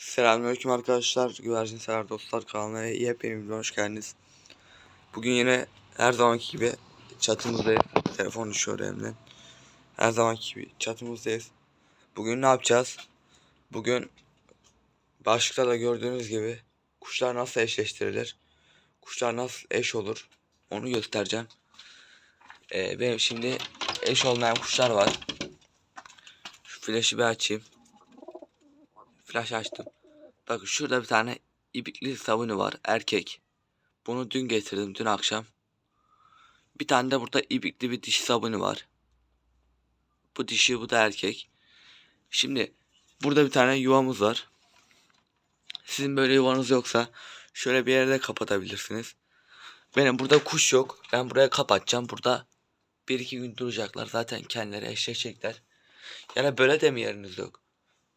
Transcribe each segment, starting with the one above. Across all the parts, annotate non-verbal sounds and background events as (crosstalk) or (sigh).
Selamünaleyküm arkadaşlar. Güvercin sever dostlar kanalına yepyeni bir hoş geldiniz. Bugün yine her zamanki gibi çatımızdayız. Telefon düşüyor elimden. Her zamanki gibi çatımızdayız. Bugün ne yapacağız? Bugün başlıkta da gördüğünüz gibi kuşlar nasıl eşleştirilir? Kuşlar nasıl eş olur? Onu göstereceğim. Ee, benim şimdi eş olmayan kuşlar var. Şu flaşı bir açayım. Flash açtım. Bakın şurada bir tane ibikli sabunu var erkek. Bunu dün getirdim dün akşam. Bir tane de burada ibikli bir dişi sabunu var. Bu dişi bu da erkek. Şimdi burada bir tane yuvamız var. Sizin böyle yuvanız yoksa şöyle bir yerde kapatabilirsiniz. Benim burada kuş yok. Ben buraya kapatacağım. Burada bir iki gün duracaklar. Zaten kendileri eşleşecekler. Yani böyle de mi yeriniz yok?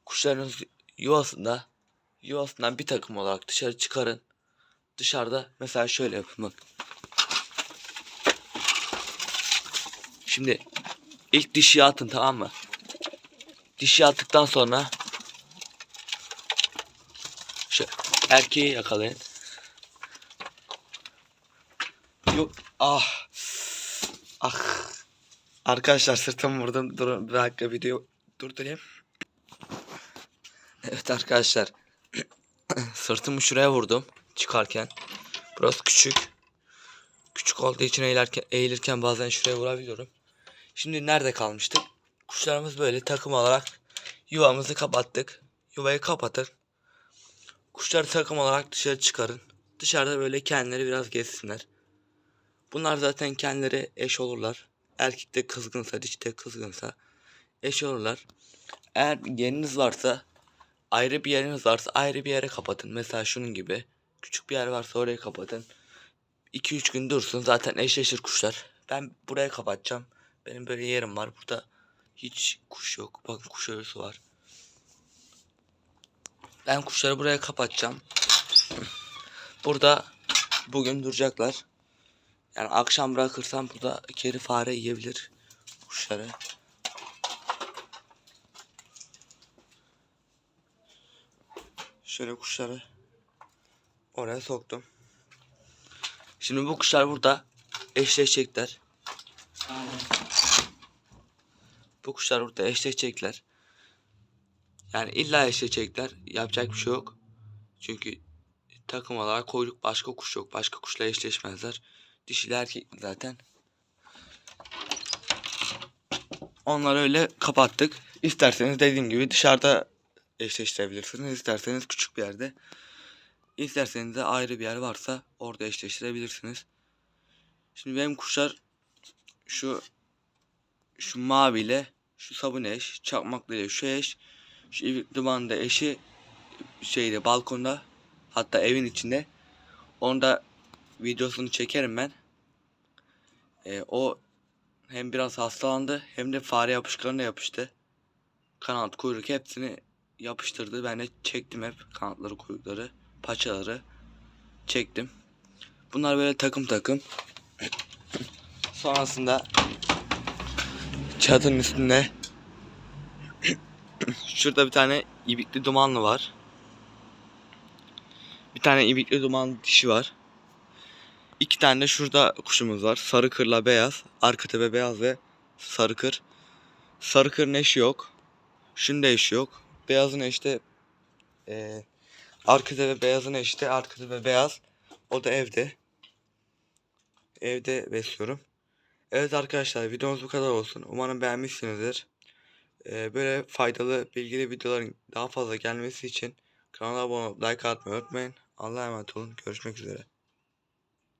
Kuşlarınız yuvasında yuvasından bir takım olarak dışarı çıkarın. Dışarıda mesela şöyle yapın bak. Şimdi ilk dişi atın tamam mı? Dişi attıktan sonra şu erkeği yakalayın. Yok ah ah arkadaşlar sırtımı vurdum durun bir dakika video durdurayım. Evet arkadaşlar. (clears throat) Sırtımı şuraya vurdum çıkarken. Burası küçük. Küçük olduğu için eğilerken, eğilirken bazen şuraya vurabiliyorum. Şimdi nerede kalmıştık? Kuşlarımız böyle takım olarak yuvamızı kapattık. Yuvayı kapatın. Kuşları takım olarak dışarı çıkarın. Dışarıda böyle kendileri biraz gezsinler. Bunlar zaten kendileri eş olurlar. Erkek de kızgınsa, dişi de kızgınsa eş olurlar. Eğer yeriniz varsa ayrı bir yeriniz varsa ayrı bir yere kapatın. Mesela şunun gibi. Küçük bir yer varsa oraya kapatın. 2-3 gün dursun zaten eşleşir kuşlar. Ben buraya kapatacağım. Benim böyle yerim var. Burada hiç kuş yok. Bakın kuş örüsü var. Ben kuşları buraya kapatacağım. Burada bugün duracaklar. Yani akşam bırakırsam burada kedi fare yiyebilir kuşları. Şöyle kuşları oraya soktum. Şimdi bu kuşlar burada eşleşecekler. Bu kuşlar burada eşleşecekler. Yani illa eşleşecekler. Yapacak bir şey yok. Çünkü takım olarak koyduk başka kuş yok. Başka kuşla eşleşmezler. Dişiler erkek zaten. Onları öyle kapattık. İsterseniz dediğim gibi dışarıda eşleştirebilirsiniz. İsterseniz küçük bir yerde. İsterseniz de ayrı bir yer varsa orada eşleştirebilirsiniz. Şimdi benim kuşlar şu şu maviyle şu sabun eş, çakmaklı ile şu eş, şu ivik dumanında eşi şeyde balkonda hatta evin içinde. Onu da videosunu çekerim ben. Ee, o hem biraz hastalandı hem de fare yapışkanına yapıştı. Kanat, kuyruk hepsini yapıştırdı. Ben de çektim hep kanatları, kuyrukları, paçaları çektim. Bunlar böyle takım takım. (clears throat) Sonrasında çatının üstünde (clears throat) şurada bir tane ibikli dumanlı var. Bir tane ibikli duman dişi var. İki tane de şurada kuşumuz var. Sarı kırla beyaz. Arka tepe beyaz ve sarı kır. Sarı kırın eşi yok. Şunun da eşi yok. Beyazın eşte e, arka tepe beyazın eşte arka tepe beyaz. O da evde. Evde besliyorum. Evet arkadaşlar videomuz bu kadar olsun. Umarım beğenmişsinizdir. E, böyle faydalı bilgili videoların daha fazla gelmesi için kanala abone olup like atmayı unutmayın. Allah'a emanet olun. Görüşmek üzere.